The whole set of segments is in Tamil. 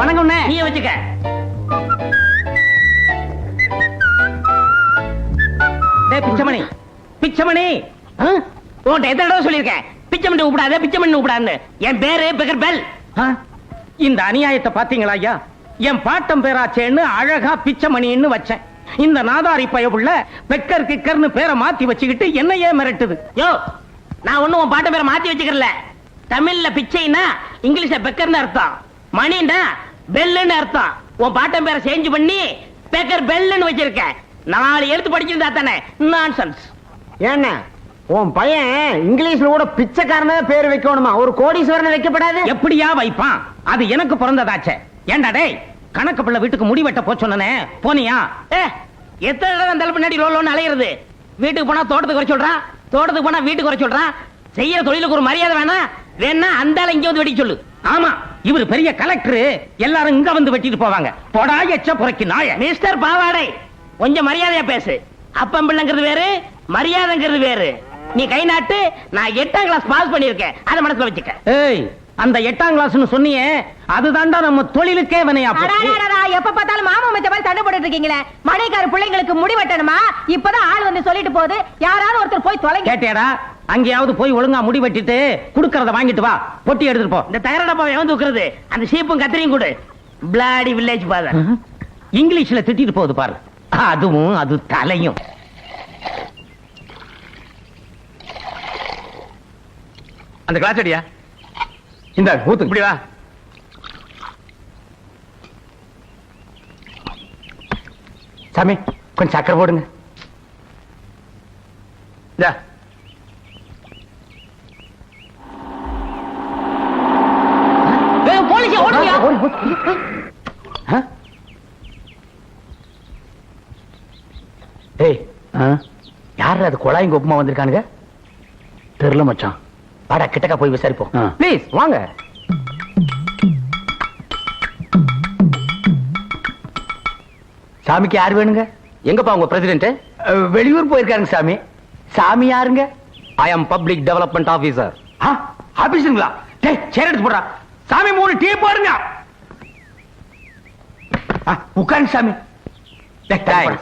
வணக்கம்ண்ணே நீ வச்சுக்க. பிச்சமணி. பிச்சமணி? உன்கிட்ட எத்தனை தடவை சொல்லியிருக்கேன்? பிச்சமணி கூப்பிடாத பிச்சமணி கூப்பிடாதுன்னு. என் பேரு பெக்கர் பெல்? இந்த அநியாயத்தை பாத்தீங்களா ஐயா? என் பாட்டம் பேராச்சேன்னு அழகா பிச்சமணின்னு வச்சேன். இந்த நாதாரி பயவுள்ள பெக்கர் கிக்கர்னு பேரை மாத்தி வச்சுக்கிட்டு என்னையே மிரட்டுது. யோ நான் ஒண்ணும் உன் பாட்ட பேரை மாத்தி வச்சுக்கிறல. தமிழ்ல பிச்சைனா இங்கிலீஷ்ல பெக்கர்னு அர்த்தம். மணின்னா பெல்லுன்னு அர்த்தம். உன் பாட்டம் பேரை சேஞ்ச் பண்ணி பெக்கர் பெல்லுன்னு வச்சிருக்கேன் நாலு எழுத்து படிச்சிருந்தா தானே? நான்சென்ஸ் ஏண்ண உன் பையன் இங்கிலீஷ்ல கூட பிச்சைக்காரன பேர் வைக்கணுமா? ஒரு கோடீஸ்வரன் வைக்கப்படாது? எப்படியா வைப்பான் அது எனக்கு பிறந்ததாச்சே. ஏண்டா டேய் கணக்கு பிள்ளை வீட்டுக்கு முடி வெட்ட போச்சொன்னே போனியா? ஏ எத்தனை தடவை அந்த பின்னாடி லோலோன்னு அலையிறது? வீட்டுக்கு போனா தோட்டத்துக்கு வர சொல்றான் தோட்டத்துக்கு போனா வீட்டுக்கு வர சொல்றான் செய்யற தொழிலுக்கு ஒரு மரியாதை வேணாம் வேணா அந்த இங்க வந்து வெடிக்க சொல்லு. ஆமா. இவர் பெரிய கலெக்டர் எல்லாரும் இங்க வந்து வெட்டிட்டு போவாங்க. போடா எச்ச புறக்கி நாய. மிஸ்டர் பாவாடை கொஞ்சம் மரியாதையா பேசு. அப்பம் பிள்ளைங்கிறது வேறு மரியாதைங்கிறது வேறு. நீ கை நாட்டு நான் எட்டாம் கிளாஸ் பாஸ் பண்ணிருக்கேன் அதை மனசுல வச்சுக்க. ஏய் அந்த எட்டாம் கிளாஸ்னு சொன்னியே அதுதான்டா நம்ம தொழிலுக்கே வினையா எப்ப பார்த்தாலும் மாமா மச்ச மாதிரி சண்டை போட்டுட்டு இருக்கீங்களே. மணிக்கார பிள்ளைங்களுக்கு முடி வெட்டணுமா? இப்பதான் ஆள் வந்து சொல்லிட்டு போகுது. யாராவது ஒருத்தர் போய் தொலைங்க. கேட்டியாடா? அங்கேயாவது போய் ஒழுங்கா முடி வெட்டிட்டு குடுக்கறத வாங்கிட்டு வா. பொட்டி எடுத்துட்டு போ. இந்த தகர டப்பாவை எவன் தூக்குறது? அந்த சீப்பும் கத்திரியும் கொடு. பிளாடி வில்லேஜ் பாதர் இங்கிலீஷ்ல திட்டிட்டு போகுது பாரு. அதுவும் அது தலையும். அந்த கிளாஸ் அடியா? இந்த ஊத்து. இப்படி வா. சாமி கொஞ்சம் சக்கரை போடுங்க இந்தா. போலீஸ் ஓடுறியா ஆ? ஏய் யார் அது குழாயிங்க உப்புமா வந்திருக்கானுங்க? தெரியல மச்சான். வாடா கிட்டக்க போய் விசாரிப்போம். ப்ளீஸ் வாங்க. சாமிக்கு யார் வேணுங்க? எங்கப்பா உங்க பிரசிடென்ட் வெளியூர் போயிருக்காருங்க சாமி. சாமி யாருங்க? I am public development officer ஆபீஸுங்களா? டேய் சேர் எடுத்து போடுறா. சாமி மூணு டீ போடுங்க. ஆ, உட்காருங்க சாமி. போடு.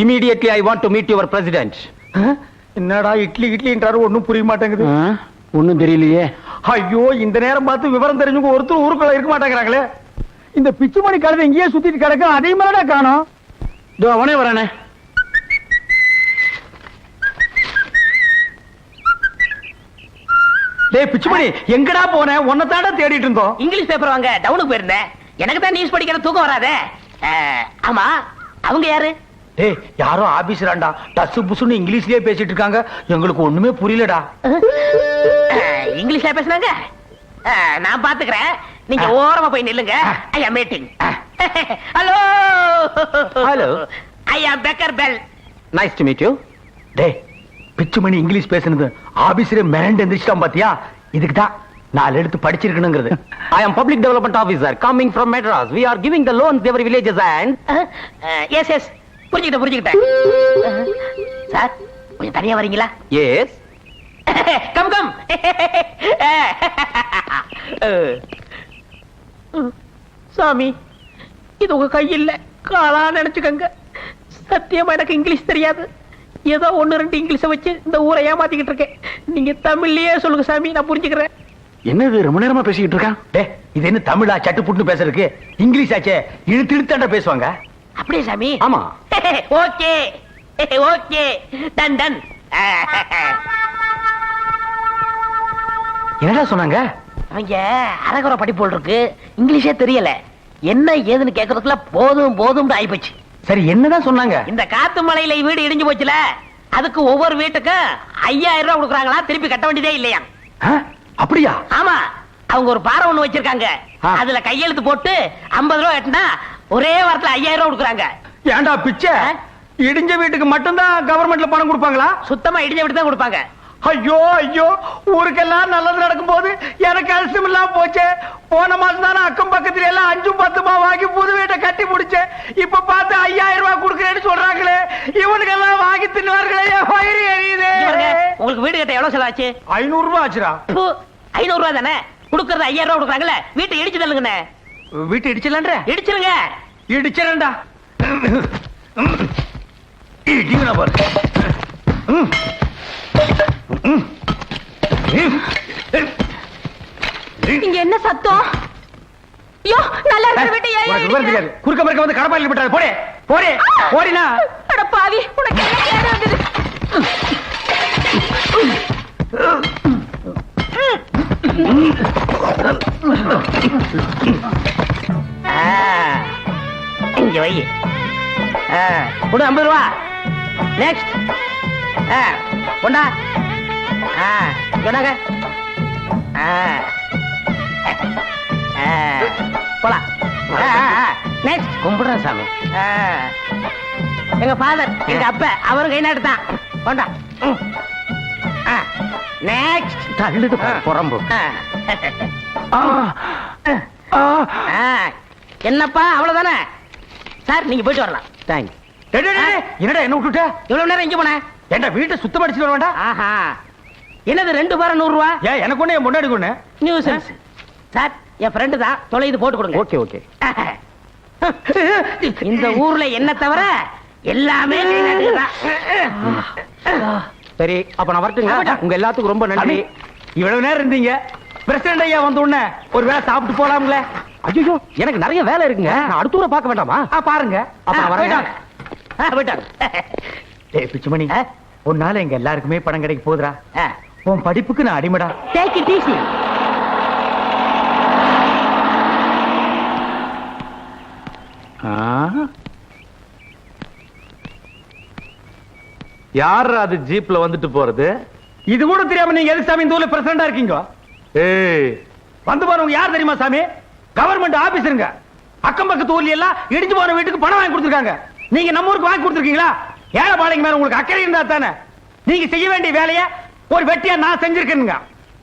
Immediately I want to meet your president? என்னடா இட்லி இட்லின்றாரு ஒண்ணும் புரிய மாட்டேங்குது. ஒண்ணும் தெரியலையே. ஐயோ இந்த நேரம் பார்த்து விவரம் தெரிஞ்சவங்க ஒருத்தர் ஊருக்குள்ள இருக்க மாட்டேங்கிறாங்களே. இந்த பிச்சுமணி கழுதை இங்கேயே சுத்திட்டு கிடக்கு அதே மாதிரிடா காணோம். இதோ அவனே வரானே. டேய் பிச்சுமணி எங்கடா போன? உன்னை தாண்டா தேடிட்டு இருந்தோம். இங்கிலீஷ் பேப்பர் வாங்க டவுனுக்கு போயிருந்தேன். எனக்கு தான் நியூஸ் படிக்கிற தூக்கம் வராதே. ஆமா அவங்க யாரு? டேய் யாரோ ஆபீஸ்ராண்டா டசு புசுன்னு இங்கிலீஷ்லயே பேசிட்டு இருக்காங்க. எங்களுக்கு ஒண்ணுமே புரியலடா. இங்கிலீஷ்ல பேசுனாங்க? நான் பாத்துக்கிறேன். நீங்க ஓரமா போய் நில்லுங்க. I am meeting hello Hello. I beggar bell nice to meet you டேய் பிச்சுமணி இங்கிலீஷ் பேசுனது. ஆபீஸ்ல மிரண்டு எந்திரிச்சிட்டான் பாத்தியா? இதுக்கு தான் நாலு எடுத்து படிச்சிருக்கணுங்கிறது. I am public development officer coming from Madras we are giving the loans ever villages and yes yes புரிஞ்சுக்கிட்டேன் புரிஞ்சுக்கிட்டேன். சார் கொஞ்சம் தனியா வரீங்களா? எஸ் கம் கம் சாமி இது உங்க கையில் காலா நினைச்சுக்கங்க. சத்தியமா எனக்கு இங்கிலீஷ் தெரியாது. ஏதோ ஒண்ணு ரெண்டு இங்கிலீஷ வச்சு இந்த ஊரை ஏமாத்திக்கிட்டு இருக்கேன். நீங்க தமிழ்லயே சொல்லுங்க சாமி நான் புரிஞ்சுக்கிறேன். என்னது ரொம்ப நேரமா பேசிக்கிட்டு இருக்கான்? டேய் இது என்ன தமிழா சட்டு புட்டு பேசுறதுக்கு? இங்கிலீஷ் ஆச்சே இழுத்து இழுத்தாண்டா பேசுவாங்க? அப்படியே சாமி. ஆமா. ஓகே. ஓகே. Done done. என்னடா சொன்னாங்க? அவங்க அரகுற படிப்பு இருக்கு. இங்கிலீஷே தெரியல. என்ன ஏதுன்னு கேக்குறதுக்குள்ள போதும் போதும் ஆயிப்போச்சு. சரி என்னதான் சொன்னாங்க? இந்த காத்து மலையில வீடு இடிஞ்சு போச்சுல அதுக்கு ஒவ்வொரு வீட்டுக்கும் ஐயாயிரம் ரூபாய் கொடுக்குறாங்களா திருப்பி கட்ட வேண்டியதே இல்லையா? அப்படியா? ஆமா. அவங்க ஒரு பாறை ஒண்ணு வச்சிருக்காங்க. அதுல கையெழுத்து போட்டு 50 ரூபாய் எட்டுனா ஒரே வாரத்துல ஐயாயிரம் ரூபாய் கொடுக்குறாங்க. ஏன்டா பிச்சை? இடிஞ்ச வீட்டுக்கு மட்டும்தான் கவர்மெண்ட்ல பணம் கொடுப்பாங்களா? சுத்தமா இடிஞ்ச விட்டு தான் கொடுப்பாங்க. ஐயோ ஐயோ ஊருக்கெல்லாம் நல்லது நடக்கும் போது எனக்கு அரிசம் இல்லாம போச்சே. போன மாசம் தானே அக்கம் பக்கத்துல எல்லாம் அஞ்சும் பத்துமா வாங்கி புது வீட்டை கட்டி முடிச்சேன். இப்ப பார்த்து ஐயாயிரம் ரூபாய் கொடுக்கறேன்னு சொல்றாங்களே. இவனுக்கெல்லாம் வாங்கி தின்னுவார்களே என் வயிறு எரியுதே. உங்களுக்கு வீடு கட்ட எவ்வளவு செலவாச்சு? ஐநூறு ரூபாய் ஆச்சுடா. ஐநூறு ரூபாய் தானே? கொடுக்கறது ஐயாயிரம் ரூபாய் கொடுக்குறாங்கல்ல வீட்டை இடிச்சு தள்ளுங்கண்ணே. வீட்டு இடிச்சலன்ற இடிச்சிருங்க. இடிச்சலண்டா இடிங்கடா பாரு. இங்க என்ன சத்தம்? ஐயோ நல்லா இருக்கிற வீட்டை குறுக்க மறுக்க வந்து கடப்பாயில் விட்டாரு போடே போடே போடினா. இங்க வை ஆ, கொடு ஐம்பது ரூபா. நெக்ஸ்ட் கொண்டா. ஆ, சொன்னாங்க ஆ. ஆ, போலாம். நெக்ஸ்ட் கும்பிடுறேன் சாமி. எங்க ஃபாதர் எங்க அப்ப அவரும் கை நாட்டுதான் கொண்டா. நெக்ஸ்ட் தள்ளுது புறம்பு. என்னப்பா அவ்வளவுதானே? சார் நீங்க போயிட்டு வரலாம். தேங்க்ஸ் என்னடா என்ன விட்டுட்ட? எவ்வளவு நேரம் இங்க போன? ஏன்டா வீட்டை சுத்தம் அடிச்சுட்டு வர வேண்டாம்? ஆஹா. என்னது ரெண்டு பேரும் நூறு ரூபா ஏன் எனக்கு ஒண்ணு என் முன்னாடி ஒண்ணு? நியூசன்ஸ். சார் என் ஃப்ரெண்டு தான். தொலைது போட்டு கொடுங்க. Okay okay. இந்த ஊர்ல என்ன தவிர எல்லாமே. சரி அப்ப நான் வரட்டுங்களா? உங்க எல்லாத்துக்கும் ரொம்ப நன்றி. இவ்வளவு நேரம் இருந்தீங்க. பிரசிடண்ட் ஐயா வந்த உடனே ஒரு வேளை சாப்பிட்டு போலாம்ல? ஐயோ எனக்கு நிறைய வேலை இருக்குங்க. நான் அடுத்த ஊரை பார்க்க வேண்டாமா? ஆ, பாருங்க. பிச்சுமணி உன்னால எங்க எல்லாருக்குமே பணம் கிடைக்க போகுதுடா. ஆ, உன் படிப்புக்கு நான் அடிமடா. It easy. யார் அது ஜீப்ல வந்துட்டு போறது? இது கூட தெரியாம நீங்க எதுக்கு சாமி இந்த ஊர்ல பிரசிடண்டா இருக்கீங்க? ஏய் வந்து பாருங்க யார் தெரியுமா சாமி? கவர்மெண்ட் ஆபீசருங்க அக்கம் பக்கத்து ஊர்ல எல்லாம் இடிஞ்சு போற வீட்டுக்கு பணம் வாங்கி கொடுத்துருக்காங்க. நீங்க நம்ம ஊருக்கு வாங்கி கொடுத்துருக்கீங்களா? ஏழை பாளைங்க மேல உங்களுக்கு அக்கறை இருந்தா தானே? நீங்க செய்ய வேண்டிய வேலையை ஒரு வெட்டியா நான் செஞ்சிருக்கேனுங்க.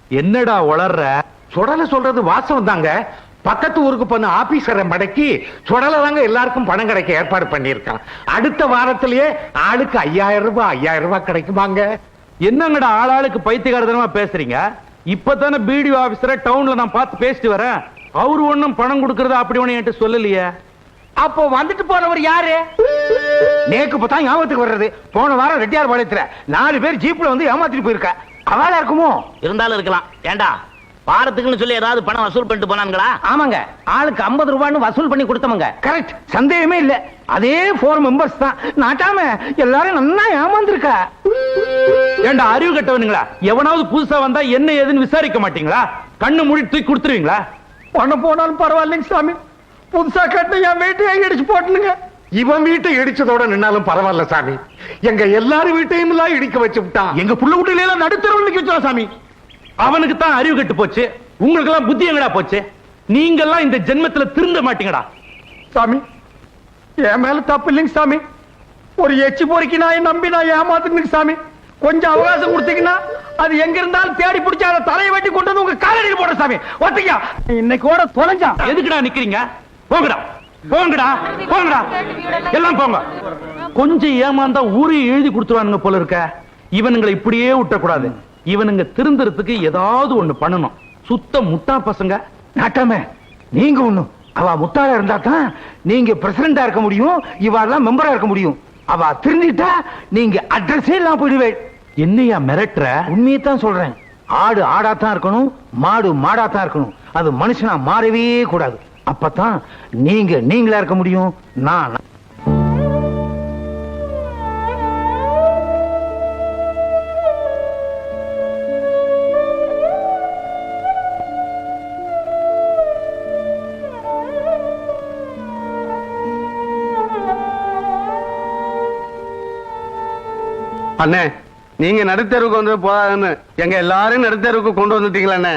என்னடா உளர்ற? சுடலை சொல்றது வாசம் தாங்க. பக்கத்து ஊருக்கு போன ஆபீசரை மடக்கி சுடலை தாங்க எல்லாருக்கும் பணம் கிடைக்க ஏற்பாடு பண்ணியிருக்கான். அடுத்த வாரத்திலேயே ஆளுக்கு ஐயாயிரம் ரூபாய் ஐயாயிரம் ரூபாய் கிடைக்குமாங்க. என்னங்கடா ஆளாளுக்கு பைத்தியகாரத்தனமா பேசுறீங்க? இப்பதானே பிடிஓ ஆபீசரை டவுன்ல நான் பார்த்து பேசிட்டு வரேன். அவரு ஒண்ணும் பணம் கொடுக்கறது அப்படி ஒண்ணு என்கிட்ட சொல்லலையே. அப்போ வந்துட்டு போனவர் யாரு? நேக்கு பார்த்தா ஞாபகத்துக்கு வர்றது. போன வாரம் ரெட்டியார் பாளையத்துல நாலு பேர் ஜீப்ல வந்து ஏமாத்திட்டு போயிருக்கா. அவளா இருக்குமோ? இருந்தாலும் இருக்கலாம். ஏண்டா? வாரத்துக்குன்னு சொல்லி ஏதாவது பணம் வசூல் பண்ணிட்டு போனாங்களா ஆமாங்க. ஆளுக்கு 50 ரூபான்னு வசூல் பண்ணி கொடுத்தவங்க. கரெக்ட் சந்தேகமே இல்ல. அதே போர் மெம்பர்ஸ் தான். நாட்டாம எல்லாரும் நல்லா ஏமாந்துருக்கா. ஏண்டா அறிவு கட்டவனுங்களா? எவனாவது புதுசா வந்தா என்ன ஏதுன்னு விசாரிக்க மாட்டீங்களா? கண்ணு மூடி தூக்கி கொடுத்துருவீங்களா? பணம் போனாலும் பரவாயில்லைங்க சாமி. புதுசா கட்டின என் வீட்டையே இடிச்சு போட்டுனுங்க. இவன் வீட்டை இடிச்சதோட நின்னாலும் பரவாயில்ல சாமி. எங்க எல்லாரும் வீட்டையும் எல்லாம் இடிக்க வச்சு விட்டான். எங்க புள்ள குட்டில எல்லாம் நடுத்தரவு நிக்க வச்சா சாமி. அவனுக்கு தான் அறிவு கெட்டு போச்சு. உங்களுக்கு எல்லாம் புத்தி எங்கடா போச்சு? நீங்க எல்லாம் இந்த ஜென்மத்துல திருந்த மாட்டீங்கடா. சாமி என் மேல தப்பு இல்லைங்க சாமி. ஒரு எச்சி பொறுக்கி நான் நம்பி நான் ஏமாத்துனுங்க சாமி. கொஞ்சம் அவகாசம் கொடுத்தீங்கன்னா அது எங்க இருந்தாலும் தேடி பிடிச்சி அதை தலையை வெட்டி கொண்டு வந்து உங்க காலடியில் போடுற சாமி. ஒத்திக்கா இன்னைக்கு கூட தொலைஞ்சா? எதுக்குடா நிக்கிறீங்க? போங்கடா. போங்கடா. போங்கடா. எல்லாம் போங்க. கொஞ்சம் ஏமாந்தா ஊரையும் எழுதி கொடுத்துருவானுங்க போல இருக்க. இவனுங்களை இப்படியே விட்டக்கூடாது. இவனுங்க திருந்துறதுக்கு ஏதாவது ஒண்ணு பண்ணணும். சுத்த முட்டா பசங்க. நாட்டாம நீங்க ஒண்ணும். அவ முத்தாளா இருந்தா தான் நீங்க பிரசிடண்டா இருக்க முடியும் இவாள்லாம் மெம்பரா இருக்க முடியும். அவ திருந்திட்டா நீங்க அட்ரஸே இல்லாம போயிடுவேன் என்னையா மிரட்டுற? உண்மையை தான் சொல்றேன். ஆடு ஆடாத்தான் இருக்கணும் மாடு மாடாத்தான் இருக்கணும். அது மனுஷனா மாறவே கூடாது. அப்பதான் நீங்க நீங்களா இருக்க முடியும் நான் அண்ணே நீங்க நடுத்தருவுக்கு வந்து போதாதுன்னு எங்க எல்லாரும் நடுத்தருவுக்கு கொண்டு வந்துட்டீங்களா அண்ணே.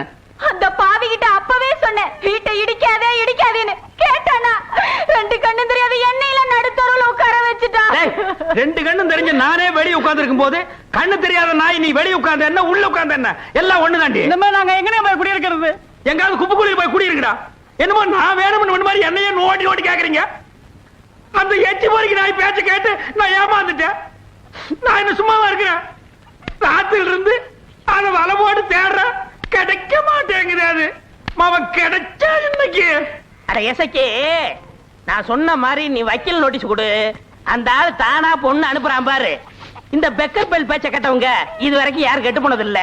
அந்த பாவி கிட்ட அப்பவே சொன்னேன் வீட்டை இடிக்காதே இடிக்காதேன்னு. கேட்டானா ரெண்டு கண்ணு தெரியாத எண்ணெயில நடுத்தருவுல உட்கார வச்சுட்டான் ரெண்டு கண்ணும் தெரிஞ்சு நானே வெளிய உட்கார்ந்து இருக்கும் போது கண்ணு தெரியாத நாய் நீ வெளிய உட்கார்ந்த என்ன உள்ள உட்கார்ந்த என்ன? எல்லாம் ஒண்ணுதாண்டி. இந்த மாதிரி நாங்க எங்கனே போய் குடியிருக்கிறது? எங்காவது குப்பைக்குழியில் போய் குடி இருக்குடா என்னமோ நான் வேணும்னு ஒண்ணு மாதிரி என்னையே நோண்டி நோண்டி கேக்குறீங்க. அந்த எச்சி பொறுக்கி நாய் பேச்ச கேட்டு நான் ஏமாந்துட்டேன். நான் என்ன சும்மாவா இருக்கிறேன்? ராத்திரில இருந்து அதை வலை போட்டு தேடுறேன் கிடைக்க மாட்டேங்குது அது. அவன் கிடைச்சா இன்னைக்கு. அட எசக்கே நான் சொன்ன மாதிரி நீ வக்கீல் நோட்டீஸ் கொடு. அந்த ஆள் தானா பொண்ணு அனுப்புறான் பாரு. இந்த பெக்கர் பெல் பேச்ச கட்டவங்க இது வரைக்கும் யாரும் கெட்டு போனது இல்ல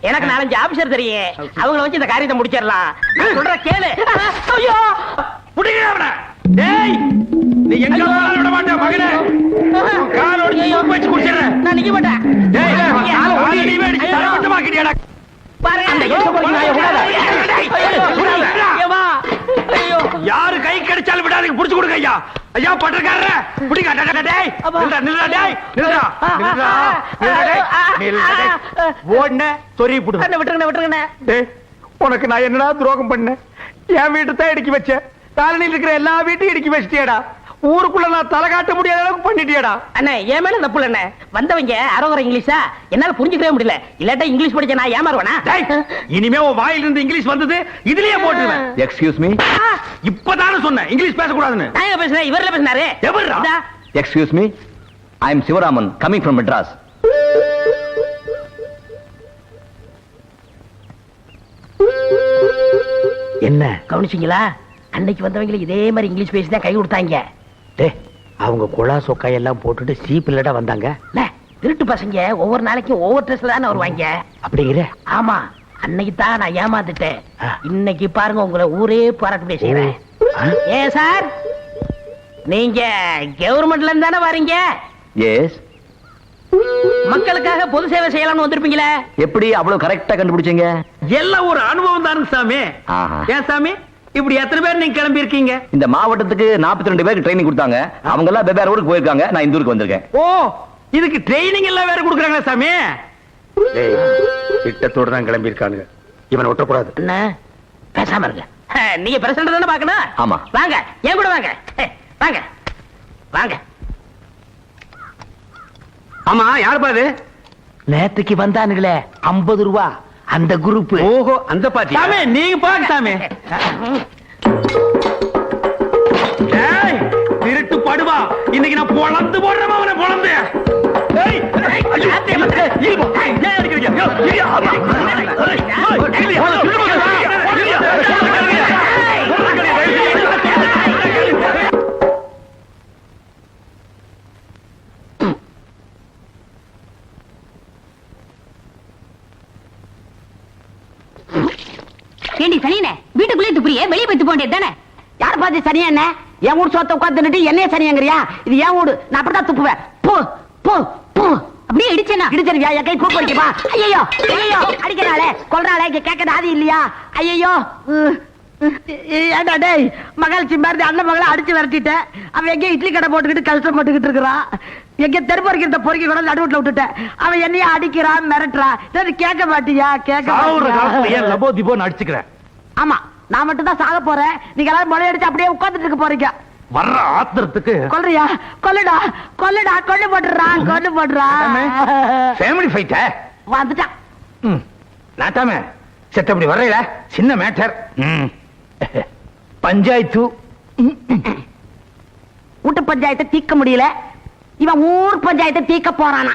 எனக்கு நாலஞ்சு ஆபீசர் தெரியும். அவங்கள வச்சு இந்த காரியத்தை முடிச்சிடலாம். சொல்ற கேளு. ஐயோ! அவனை. டேய்! நீ எங்க விட மாட்டேன் மகனே. கால் ஒடிச்சு வச்சு குடிச்சிடுறேன். நான் நிக்க மாட்டேன். யாரு கை கிடைச்சாலும் விடாதீங்க புடிச்சு கொடுங்க ஐயா. ஐயா பட்டக்காரர புடிங்க. நில்றா நில்றா டேய். நில்றா. நில்றா. நில்றா டேய். நில்றா டேய். ஓடுன சொறி புடு. அண்ணே, விட்டுருங்கண்ணே விட்டுருங்கண்ணே. டேய் உனக்கு நான் என்னடா துரோகம் பண்ணேன்? என் வீட்டு தான் இடுக்கி வச்சேன். காலனியில் இருக்கிற எல்லா வீட்டையும் இடுக்கி வச்சிட்டியடா. ஊருக்குள்ள நான் தலை காட்ட முடியாத அளவுக்கு பண்ணிட்டியடா. அண்ணே என் மேல தப்பு இல்ல வந்தவங்க அரோகர இங்கிலீஷா? என்னால புரிஞ்சுக்கவே முடியல. இல்லாட்டா இங்கிலீஷ் படிச்ச நான் ஏமாறுவேனா? இனிமே உன் வாயில இருந்து இங்கிலீஷ் வந்தது இதுலயே போட்டுருவேன். எக்ஸ்கியூஸ் மீ இப்பதானே சொன்னேன் இங்கிலீஷ் பேசக்கூடாதுன்னு. நான் பேசுறேன்? இவர்ல பேசினாரு. எவர்ரா? இதா. Excuse me I am Sivaraman coming from Madras என்ன? கவனிச்சீங்களா? அன்னைக்கு வந்தவங்களுக்கு இதே மாதிரி இங்கிலீஷ் பேசி தான் கை கொடுத்தாங்க. டேய் அவங்க குழா சொக்காய் எல்லாம் போட்டுட்டு சீப்பில்லடா வந்தாங்க. திருட்டு பசங்க ஒவ்வொரு நாளைக்கும் ஒவ்வொரு ட்ரெஸ்ல தானே வருவாங்க. அப்படிங்கிற? ஆமா அன்னைக்கு தான் நான் ஏமாந்துட்டேன். ஆ. இன்னைக்கு பாருங்க உங்களை ஊரே பாராட்டு செய்யறேன் ஆ? ஏன் சார் நீங்க கவர்மெண்ட்ல இருந்து தானே வரீங்க? எஸ் மக்களுக்காக பொது சேவை செய்யலாம்னு வந்திருப்பீங்களே? எப்படி அவ்வளவு கரெக்டா கண்டுபிடிச்சீங்க? எல்லாம் ஒரு அனுபவம் தானுங்க சாமி. ஆஹா. ஏன் சாமி? இப்படி எத்தனை பேர் நீங்க கிளம்பி இருக்கீங்க இந்த மாவட்டத்துக்கு 42 ரெண்டு பேருக்கு ட்ரைனிங் கொடுத்தாங்க. அவங்க எல்லாம் வெவ்வேறு ஊருக்கு போயிருக்காங்க. நான் இந்த ஊருக்கு வந்திருக்கேன். ஓ இதுக்கு ட்ரைனிங் எல்லாம் வேற கொடுக்குறாங்களா சாமி? டேய் திட்டத்தோட தான் கிளம்பி இருக்கானுங்க இவனை ஒட்டக்கூடாது. என்ன பேசாம இருங்க. ஹே, நீங்க பிரசிடண்ட் தானே பாக்கணும் ஆமா. வாங்க ஏன் கூட வாங்க. வாங்க. வாங்க. ஆமா யார் பாது நேத்துக்கு வந்தானுங்களே ஐம்பது ரூபா. அந்த குரூப் ஓஹோ அந்த பாட்டி சாமி நீங்க பாருங்க சாமி திருட்டு படுவா இன்னைக்கு நான் பொளந்து போடுறேன் அவனை பொளந்து ஏய், அடிக்கிறீங்க? சனியா என்ன? என் வீடு சொத்த உட்காந்துட்டு என்னைய சனியாங்கறியா? இது என் வீடு நான் அப்படிதான் துப்புவேன். போ போ போ. அப்படியே இடிச்சேனா? இடிச்சிருவியா? என் கை கூப்பு அடிக்கப்பா ஐயோ ஐயோ அடிக்கிறாளே. கொல்றாளே இங்க கேட்கறது ஆதி இல்லையா? ஐயோ ஏண்டா டேய் மகாலட்சுமி மாதிரி அண்ணன் மகளை அடிச்சு விரட்டிட்டேன் அவன் எங்க இட்லி கடை போட்டுக்கிட்டு கஷ்டப்பட்டுக்கிட்டு இருக்கிறான் எங்க தெரு பொறுக்கிற பொறுக்கி கூட நடுவுல விட்டுட்டேன். அவன் என்னைய அடிக்கிறான் மிரட்டுறான். கேட்க மாட்டியா? கேட்க மாட்டியா? அடிச்சுக்கிறேன்? ஆமா. நான் மட்டும் தான் சாக போறேன். நீங்க எல்லாரும் மொழி அடிச்சு அப்படியே உட்கார்ந்துட்டு இருக்க போறீங்க. வர்ற ஆத்திரத்துக்கு? கொல்றியா? கொல்லுடா. கொல்லுடா. கொல்லு போட்டுறா கொல்லு போட்டுறா ஃபேமிலி ஃபைட்ட வந்துட்டான் நாட்டாம செத்தப்படி வர்றீல சின்ன மேட்டர் பஞ்சாயத்து. வீட்டு பஞ்சாயத்தை தீர்க்க முடியல. இவன் ஊர் பஞ்சாயத்தை தீர்க்க போறானா?